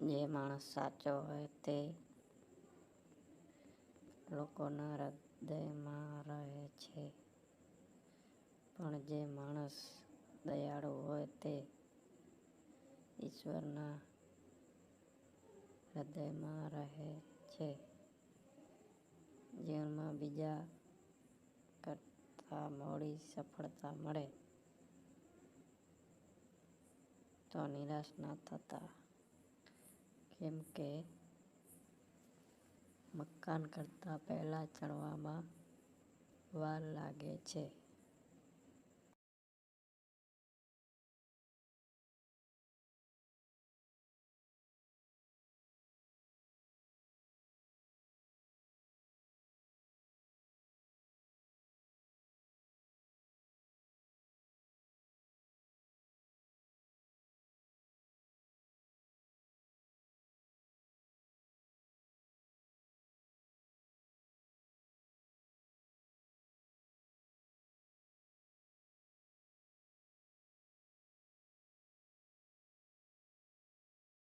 જે માણસ સાચો હોય તે લોકોના હૃદયમાં રહે છે. પણ જે માણસ દયાળુ હોય તે ઈશ્વરના હૃદયમાં રહે છે. જીવનમાં બીજા કરતાં મોડી સફળતા મળે તો નિરાશ ન થતા. કેમ કે મકાન કરતાં પહેલાં ચણવામાં વાર લાગે છે.